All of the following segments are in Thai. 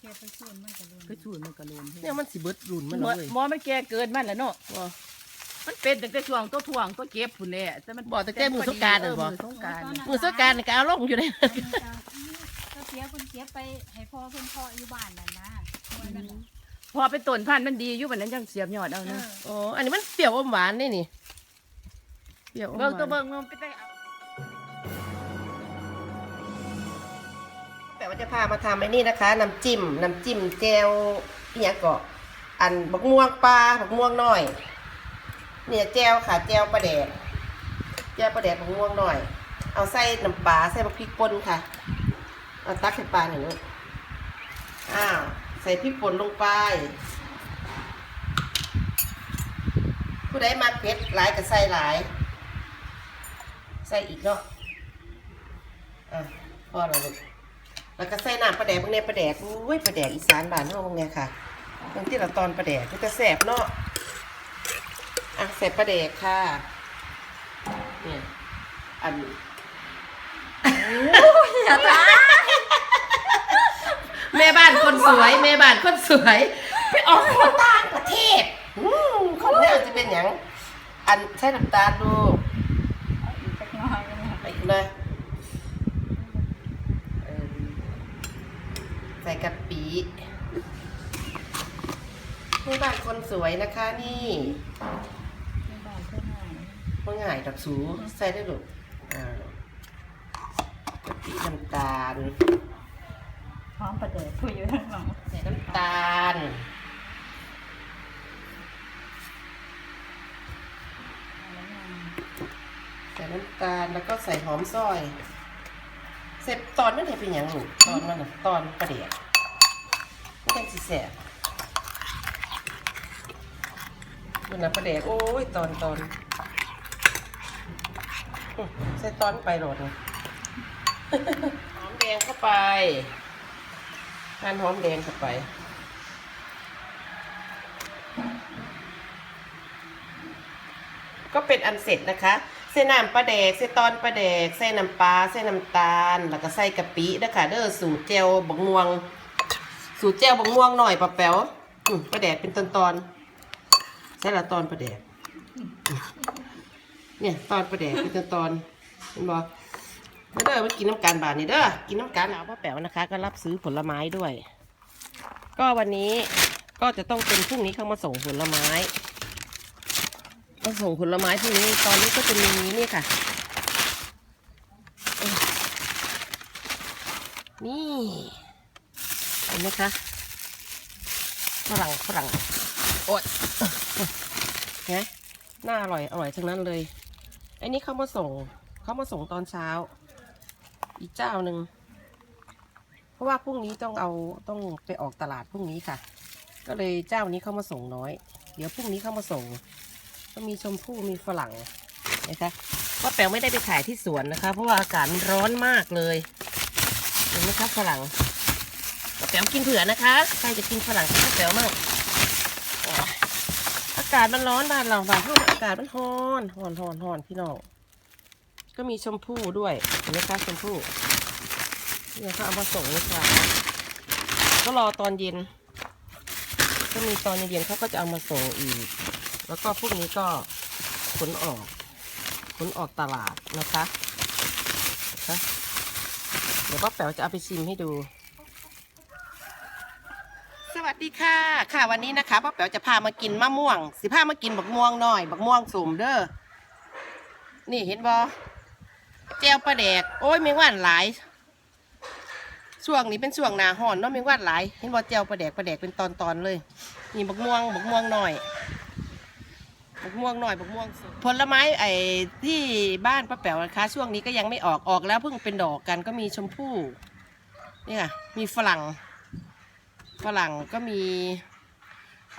แค่ไปส่วนมันก็รวมก็ชูนมันกระโลนเนี่ยมันสิเบิดรุ่นมันหมอเลยหมอมันแก่เกินมันแล้วเนาะ บ่มันเป็นตั้งแต่ช่วงตัวถ่วงตัวเก็บพุ่นแหละแต่มันบ่ตั้งแต่มื้อสงกรานต์น่ะบ่เออมื้อสงกรานต์น่ะมือสกรารนี่ก็เอาลงอยู่เลยก็เสียคนเสียไปให้พ่อเพิ่นพ่ออยู่บ้านนั่นนะไว้นั่นน่ะพอเป็นต้นพันธุ์มันดีอยู่บัดนั้นจังเสียบยอดเอาเอนะอ อ๋อ อันนี้มันเปรี้ยวอมหวานนี่นี่ เปรี้ยวอมหเบิ่วางนตัวเบิ่งมันไปได้ จะพามาทำไอ้นี่นะคะน้ำจิ้มน้ำจิ้มแจ่วอีหยังเกาะอันบักม่วงปลาบักม่วงน้อย เนี่ยแจวค่ะแจวปลาแดกแจวปลาแดกบักม่วงน้อย เอาใส่น้ำปลาใส่บักพริกป่นค่ะเอาตักใส่ปลาหนึ่งอ้าวใส่พริกป่นลงไป ผู้ใดมาเผ็ดหลายก็ใส่หลาย ใส่อีกเนาะอะพอแล้วลูก แล้วก็ใส่น้ำปลาแดกบางเนี่ยปลาแดกอุ้ยปลาแดกอีสานบ้านเฮาบางเนี่ยค่ะบางที่เราตอนปลาแดกก็จะแสบเนาะอะใส่ปลาแดกค่ะเนี่ยอันอย่าตาแม่บ้านคนสวยแม่บ้านคนสวย ไปออกคนต่างประเทศอืมคนนี้จะเป็นอย่างอันใช้น้ำตาลดูกเอาอีกสักหน่อยนะ ไปอีกเลยเอิ่ม ใส่กะปินี่บ้านคนสวยนะคะนี่ไม่ได้เท่าไหร่ว่าง่ายดอกสูใส่ได้หรอกอ่ากะปิน้ำตาล พร้อมประเดิดผู้อยู่ข้างหลังใส่น้ำตาล ใส่น้ำตาลแล้วก็ใส่หอมซอย เสร็จตอนนั้นเห็นเป็นอย่างหนูตอนมันน่ะตอนประเดี๋ยวไม่ต้องสิแสบมันนะประเดี๋ยวโอ้ยตอนตอนอื้อใส่ตอนไปโหลดนหอมแดงเข้าไปหั่นหอมแดงเข้าไปก็เป็นอันเสร็จนะคะ ใส่น้ำปลาแดกใส่ตอนปลาแดกใส่น้ำปลาใส่น้ำตาล แล้วก็ใส่กะปินะคะเด้อสูตรเจลบักม่วง สูตรเจลบักม่วงหน่อยปลาแป๋วปลาแดกเป็นตอนตอนใส่ละตอนปลาแดกเนี่ยตอนปลาแดกเป็นตอนตอนเห็นบ่เด้อมากินน้ำกันบาทนี่เด้อกินน้ำกันเอาป้าแป๋วนะคะ ก็รับซื้อผลไม้ด้วย ก็วันนี้ก็จะต้องเป็นพรุ่งนี้เข้ามาส่งผลไม้ มาส่งผลไม้พวกนี้ตอนนี้ก็จะมีนี่ค่ะ นี่เห็นไหมคะฝรั่งฝรั่งโอ๊ยไงน่าอร่อยอร่อยทั้งนั้นเลยไอ้นี่เขามาส่งเขามาส่งตอนเช้า อีกเจ้าหนึ่งเพราะว่าพรุ่งนี้ต้องเอาต้องไปออกตลาดพรุ่งนี้ค่ะ ก็เลยเจ้านี้เข้ามาส่งน้อย เดี๋ยวพรุ่งนี้เข้ามาส่ง ก็มีชมพู่มีฝรั่งนะคะว่าแป๋วไม่ได้ไปขายที่สวนนะคะ เพราะว่าอากาศมันร้อนมากเลยเห็นไหมคะฝรั่งป้าแป๋วกินเผื่อนะคะใครจะกินฝรั่งกับป้าแป๋วมากอากาศมันร้อนบ้านเราบ้านเราอากาศมันร้อนร้อนร้อนร้อนพี่น้องก็มีชมพู่ด้วยเห็นไหมคะชมพู่เนี่ยเขาเอามาส่งนะคะก็รอตอนเย็น ก็มีตอนเย็นเขาก็จะเอามาส่งอีก แล้วก็พวกนี้ก็ขนออกขนออกตลาดนะคะนะคะเดี๋ยวป้าแป๋วจะเอาไปชิมให้ดู สวัสดีค่ะ ค่ะวันนี้นะคะป้าแป๋วจะพามากินมะม่วง สิพามากินบักม่วงหน่อย บักม่วงสมเด้อนี่เห็นบอแจวปลาแดก โอ้ยเมียงว่านหลายช่วงนี้เป็นช่วงหนาห่อนเนาะเมียงว่านหลาย เห็นบอแจวปลาแดกปลาแดกเป็นตอนๆเลย นี่บักม่วงบักม่วงหน่อย บักม่วงหน่อยบักม่วงสดผลไม้ไอ้ที่บ้านป้าแป๋วนะคะช่วงนี้ก็ยังไม่ออกออกแล้วเพิ่งเป็นดอกกันก็มีชมพู่นี่ค่ะมีฝรั่ง ฝรั่งก็มี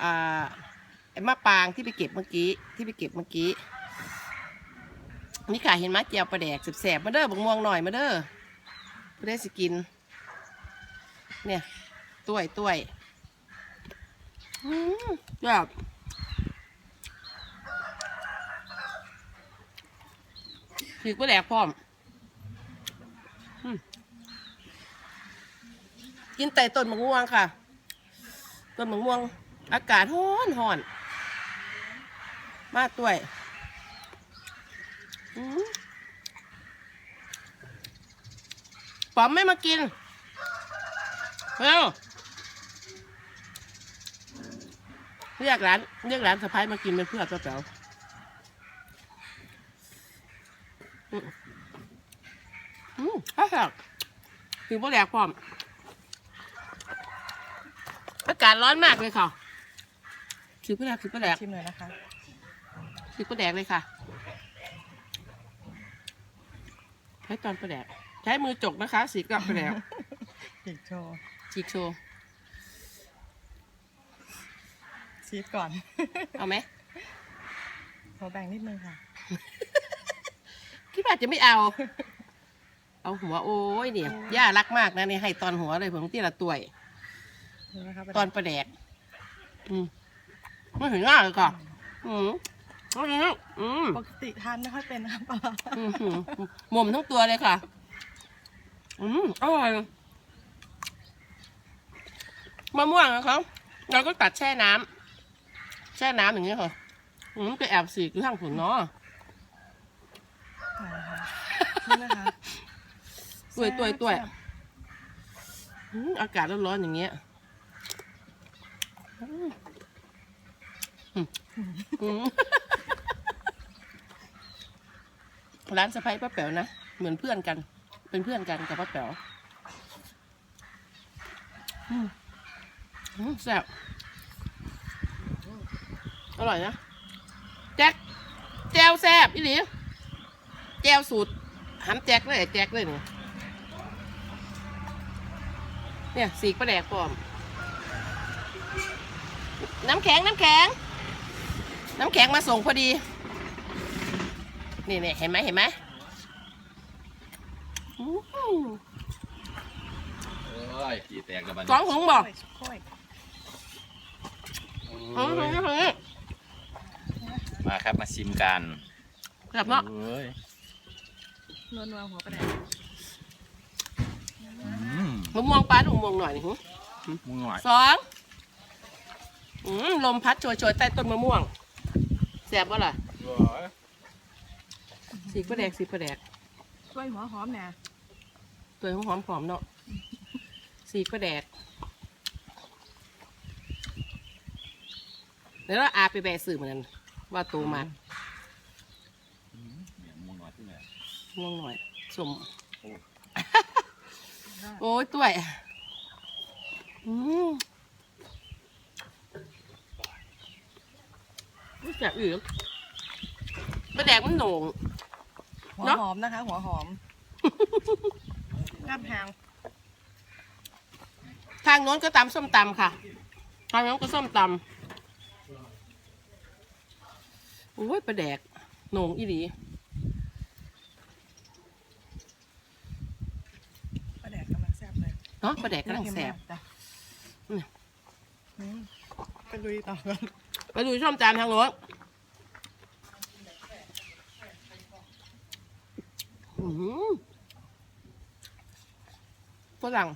อ่าไอ้มะปรางที่ไปเก็บเมื่อกี้ที่ไปเก็บเมื่อกี้นี่ค่ะเห็นไหมเจียวปลาแดกแสบๆมาเด้อบักม่วงหน่อยมาเด้อเพื่อได้สกิน เนี่ยต้วยต้วยอืมแบบ ถือปลาแดกพร้อมกินแต่ต้นมะม่วงค่ะ ต้นมะม่วง อากาศร้อนร้อน มาตัวยอืมป๋อมไม่มากินเร็วเรียกร้านเรียกร้านสะพ้ายมากินเป็นเพื่อนป้าแป๋ว อืมอืมข้าวแหกถึงพ่อแหลกพร้อม อากาศร้อนมากเลยค่ะถือป้าแหลกถือป้าแหลกชิมหน่อยนะคะถือป้าแหลกเลยค่ะ ใช้ตอนป้แหลกใช้มือจกนะคะ สีกับป้แหลกอีกโชว์จีกโชว์ชีสก่อน เอาไหมขอแบ่งนิดนึงค่ะ คิดว่าจะไม่เอา เอาหัวโอ้ยเนี่ยย่ารักมากนะเนี่ยให้ตอนหัวเลยผมที่ละตัวยดูนะคะตอนประแดก อืมไม่เห็นหน้าเลยก่อนอืมเอาอย่างนี้อืมปกติทานไม่ค่อยเป็นนะคะปลาร้าอืมหืมหม่มทั้งตัวเลยค่ะ อืมอร่อยมะม่วงนะครับเราก็ตัดแช่น้ำแช่น้ำอย่างนี้ค่ะอืมไปแอบสีกอยู่ข้างผุนเนาะไหนคะ นี่นะคะตัวยตัวยตัวยแซ่บอืมอากาศร้อนๆอย่างเงี้ยอืมอืมร้านสะพ้ายป้าแป๋วนะ เหมือนเพื่อนกัน เป็นเพื่อนกันกับป้าแป๋วอืมอืมแซ่บอร่อยนะ แจ็คแจวแซ่บอีหลีแจวสูตร หำแจ็คเลยแจ็คเลยเนี่ยเนี่ยสีกประแดกปลอม น้ำแข็งน้ำแข็ง น้ำแข็งมาส่งพอดี นี่เนี่ยเห็นไหมเห็นไหมอื้อหือโอ้ยขี้แตกกับมันสองถุงบอกค่อยอือหือหือมาครับมาชิมกันแบบเนาะโอ้ยๆ นัวๆหัวปลาแดกอืมมะม่วงปลาถุงม่วงหน่อยหนึงหือมึงหน่อยสองอืมลมพัดโชยๆใต้ต้นมะม่วงแสบวะล่ะโอ้ยสีกประแดกสีกประแดกกล้วยหัวหอมเนี่ยตัวหอมหอมๆเนาะสีกประแดกแล้วเราอาไปแบะสื่อเหมือนกันว่าโตมา อืมเหมียนมึงหน่อยที่ ไหนง่วงหน่อยสมโอ้โอ้ยตัวยอืมรู้จักอือประแดกมันโหนงหัวเนอะ หอมนะคะ หัวหอมงามแพงทางโน้นก็ตำส้มตำค่ะ ทางโน้นก็ส้มตำโอ้ยประแดกโหนงอีหลี ปลาแดกกำลังแซ่บ เลยเนาะประแดกกำลังแสบจ้ะอืมอืมไปลุยต่อกันไปดูส้มตำทางโน้นอื้อหือฝรั่ง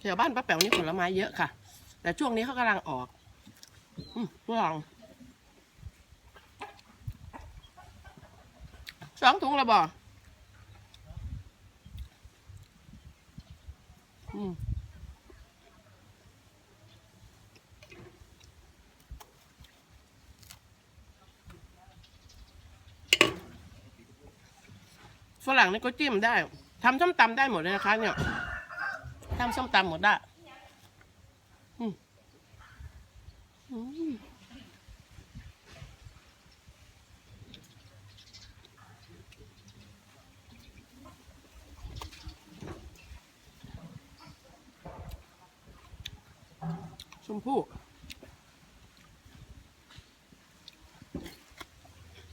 แถวบ้านป้าแป๋วนี่ผลไม้เยอะค่ะ แต่ช่วงนี้เขากำลังออก อืมฝรั่ง สองถุงละบ่อืมฝรั่งนี่ก็จิ้มได้ทำส้มตำได้หมดเลยนะคะ เนี่ยทำส้มตำหมดได้อืมอืมชมพู่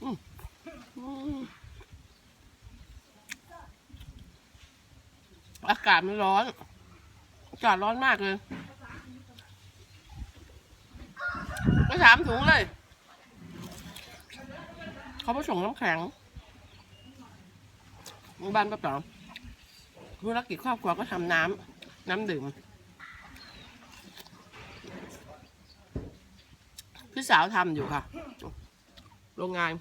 อืมอืม อากาศมันร้อนอากาศร้อนมากเลยก็สามถุงเลย เขาผสมน้ำแข็งบ้านป้าป๋องธุรกิจครอบครัวก็ทำน้ำน้ำดื่มพี่สาวทำอยู่ค่ะ โรงงาน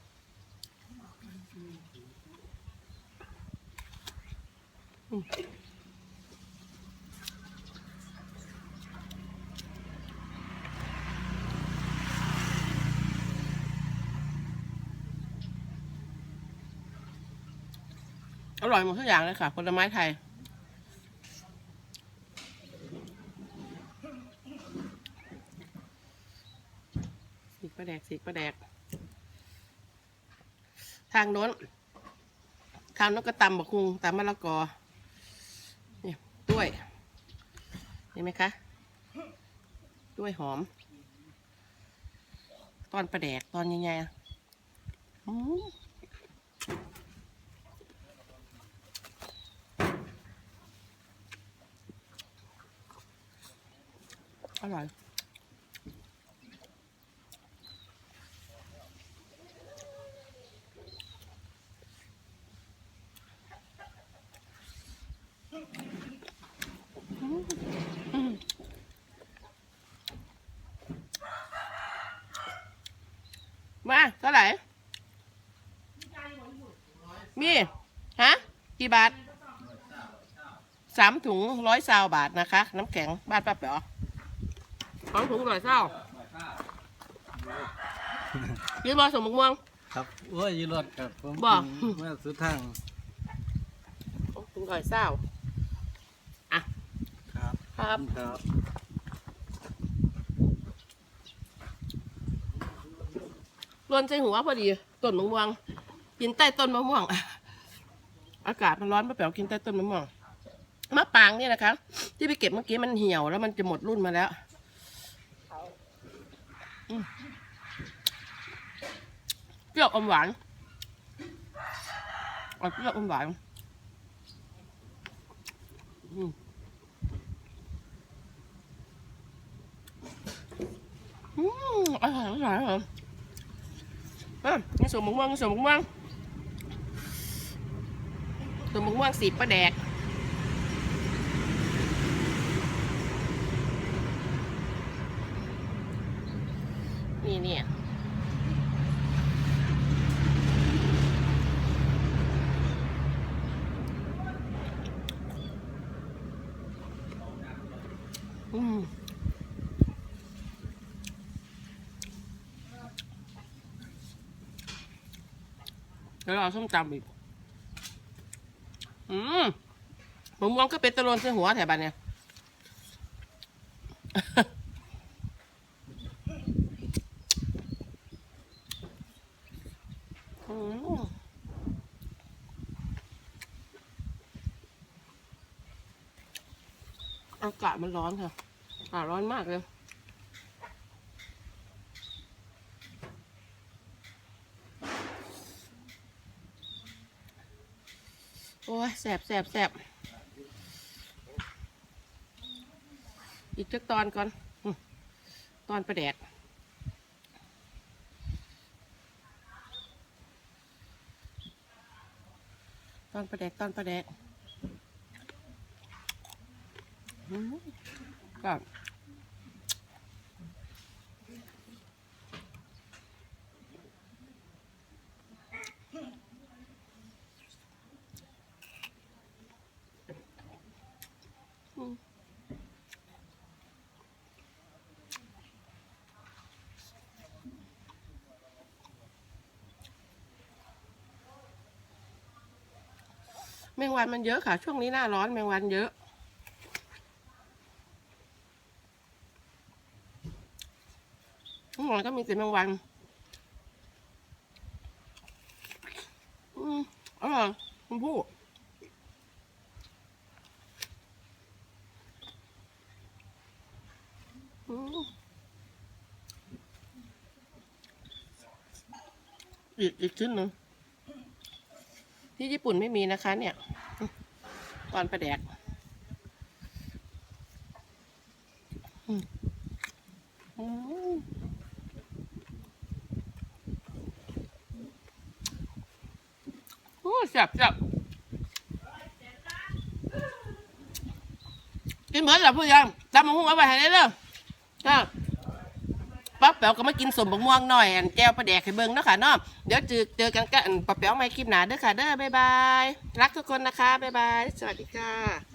อ ร่อยหมดทุกอย่างเลยค่ะ ผลไม้ไทย สีกประแดกสีกประแดก ทางโน้น ทางโน้นก็ตำบักคุงตำมะละกอนี่ด้วย เห็นไหมคะ ด้วยหอม ตอนประแดกตอนยังไงอะอืม อร่อยมาเท่าไหร่ มีฮะ กี่บาทสามถุงร้อยซาวบาทนะคะ น้ำแข็ง บ้านป้าเป๋อ สองถุงร้อยซาวยืนบอสมมุกม่วง ครับโอ้ยอยืรถครับผมบ่ กินเมื่อสุดทางสองถุงร้อยซาวครับครับครับรวนใจหัวพอดีต้นมะม่วง กินใต้ต้นมะม่วง อากาศมันร้อนป้าเป๋อกินใต้ต้นมะม่วงมะปางเนี่ยนะคะ ที่ไปเก็บเมื่อกี้มันเหี่ยวแล้วมันจะหมดรุ่นมาแล้วอืม เปรี้ยวอมหวานออกเปรี้ยวอมหวานอืมอืมอร่อยอร่อยอร่อยอะนี่สมมุกม่วงนี่สมมุกม่วงสมมุกม่วงสีประแดก นี่เนี่ยอืมเดี๋ยวเราเอาส้มตำอีก อืมมม่วงก็เป็นตะโลนเส้นหัวแถวบ้านเนี่ย อากาศมันร้อนค่ะอากาศร้อนมากเลย โอ้ยแสบแสบแสบอีกจักตอนก่อน ตอนประแดก ตอนประแดกตอนประแดกอืมก็อืม มงวันมันเยอะค่ะ ช่วงนี้หน้าร้อนแมงวันเยอะข้งหลังก็มีแต่แมงวันอืมอร่อยคุณผู้อืมอีกอีกชิ้นหนึ่ง ที่ญี่ปุ่นไม่มีนะคะ เนี่ยตอนประแดกอืมอืมแซ่บแซ่บกินเหมือนเหรอผู้ยังจำมะม่วงเอาไปให้ได้เด้อจ้า ป้าแป๋วก็มากินสมบักม่วงหน่อยอันแก้วประแดกให้เบิ่งเนาะค่ะเนาะเดี๋ยวเจอเจอกันกันป้าแป๋วใหม่คลิปหน้าเด้อค่ะเด้อบ๊ายบายรักทุกคนนะคะบ๊ายบายสวัสดีค่ะ